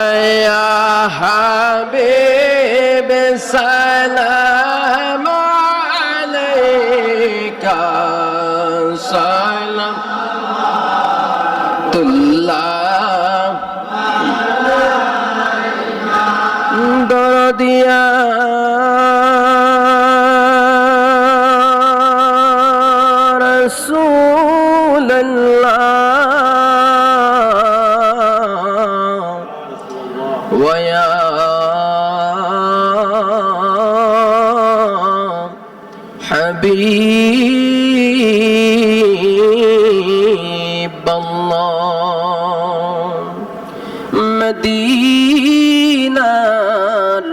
يا حبيب سلام عليك سلام الله درد يا حبيب الله মদিনার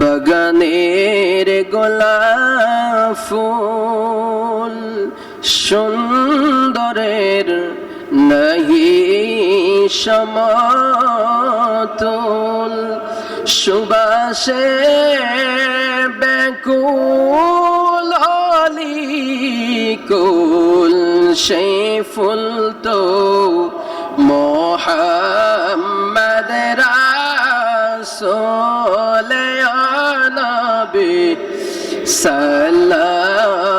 বাগানের গোলাপ ফুল সুন্দরের নাহি সমতুল সুবাসে ব্যাকুল অলিকুল সেই ফুল তো মোহাম্মদ রাসূল নবী সালাম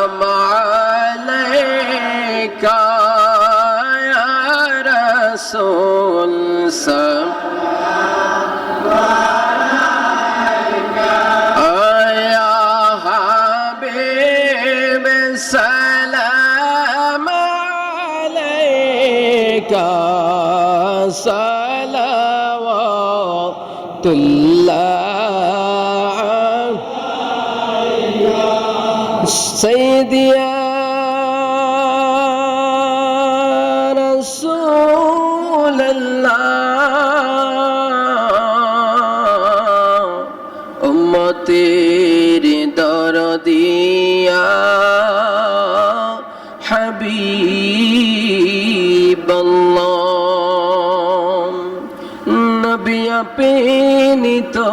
صلوات الله سيدي يا رسول الله أمتي درديا নবী আপনি তো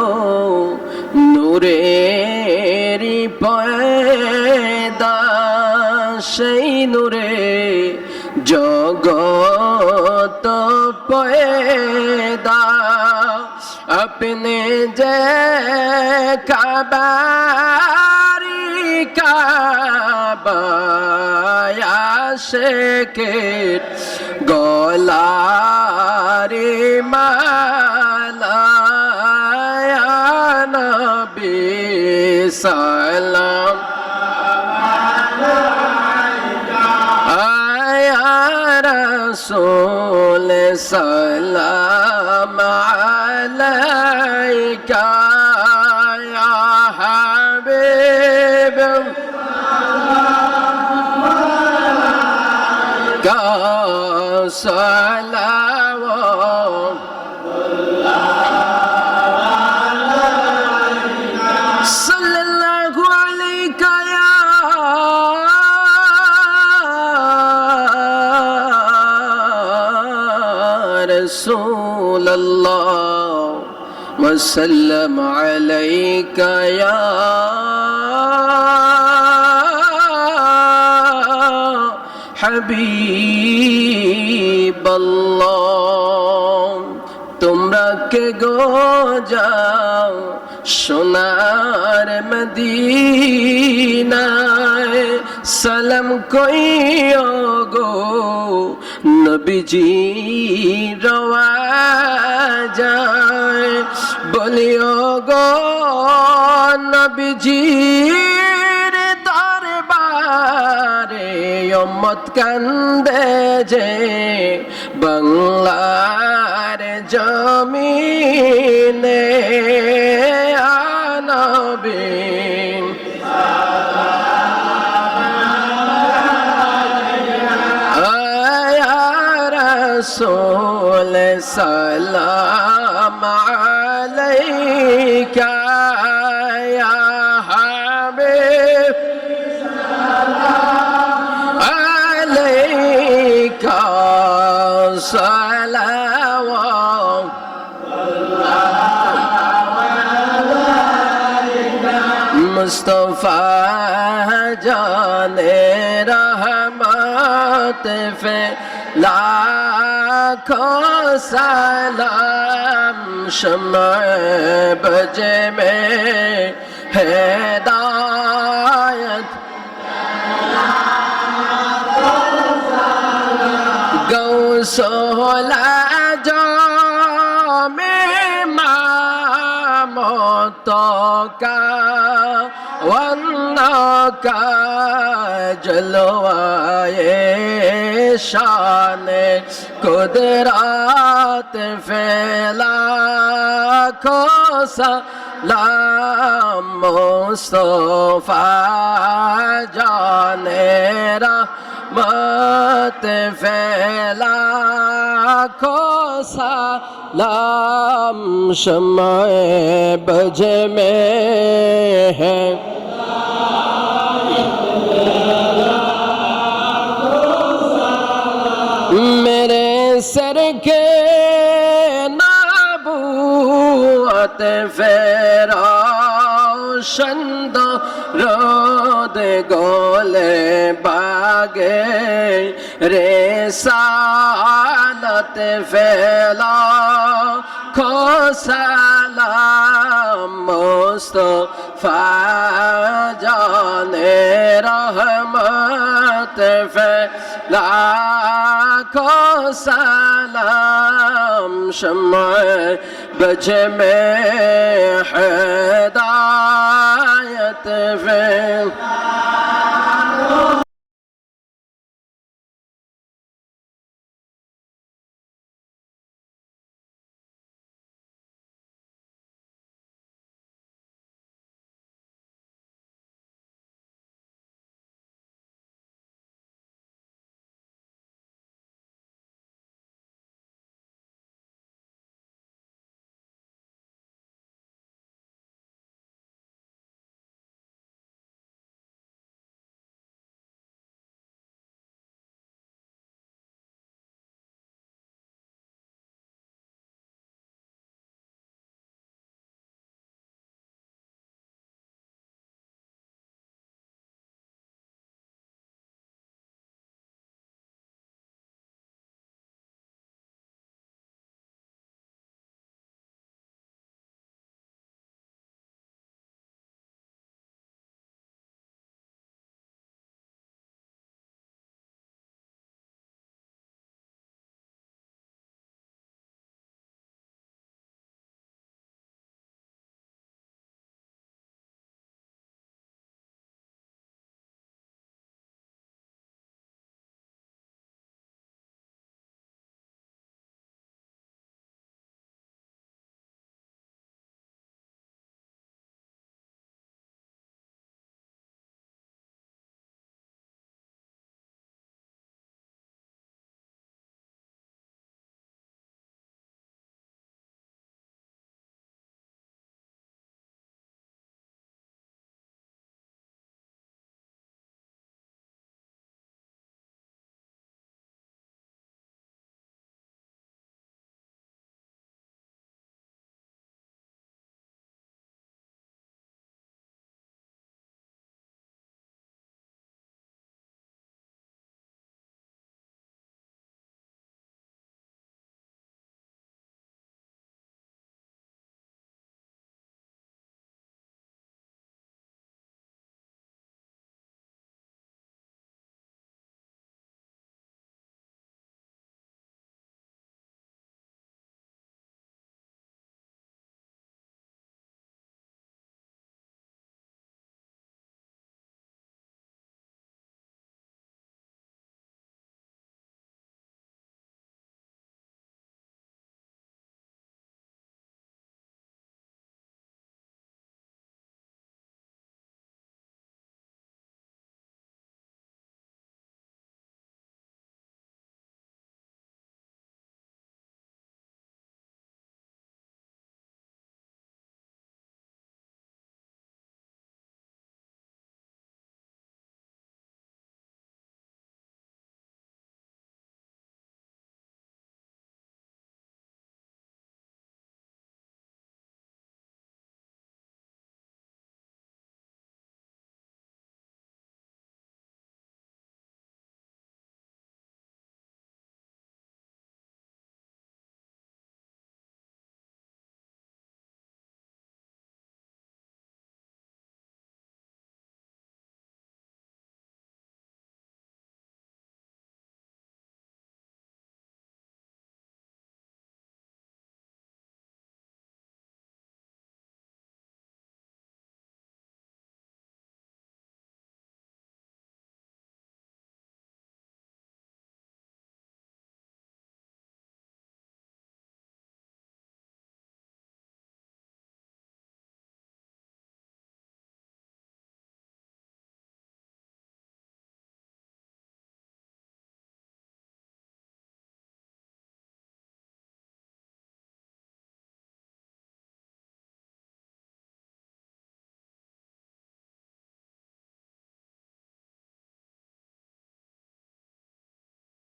নূরের পয়দা সেই নূরে জগত পয়দা अपने जे काबारी काबाया के गोलारी मालाया সালাম। আয়া রসোল সালাম আলাইকা হাবিব। সালাম رسول الله وسلم عليك يا حبيب الله. তোমরা গো যাও সোনার মদিনায়? সালাম কইও গো নবীজি রওয়া যায় বলিও গো নবীজির দরবারে উম্মত কান্দে যে বাংলার জমিনে আনবীন। সোল সালাম আলাইকা। মুস্তফা জানে রহমত ফে লাখো সালাম সময় বজে মে হেদায়ত। গৌসলা জমে মা মত কা वन्नका जलवाए शान कुदरत फैला खोसा लाम मुस्तफा जाने रहमत फैला खोसा लाम शमाए बज में রেসালত ফেলা খোসালাম মোস্তফা জানে রহমত ফেলা খোসালাম সময় بجميع هداية فيه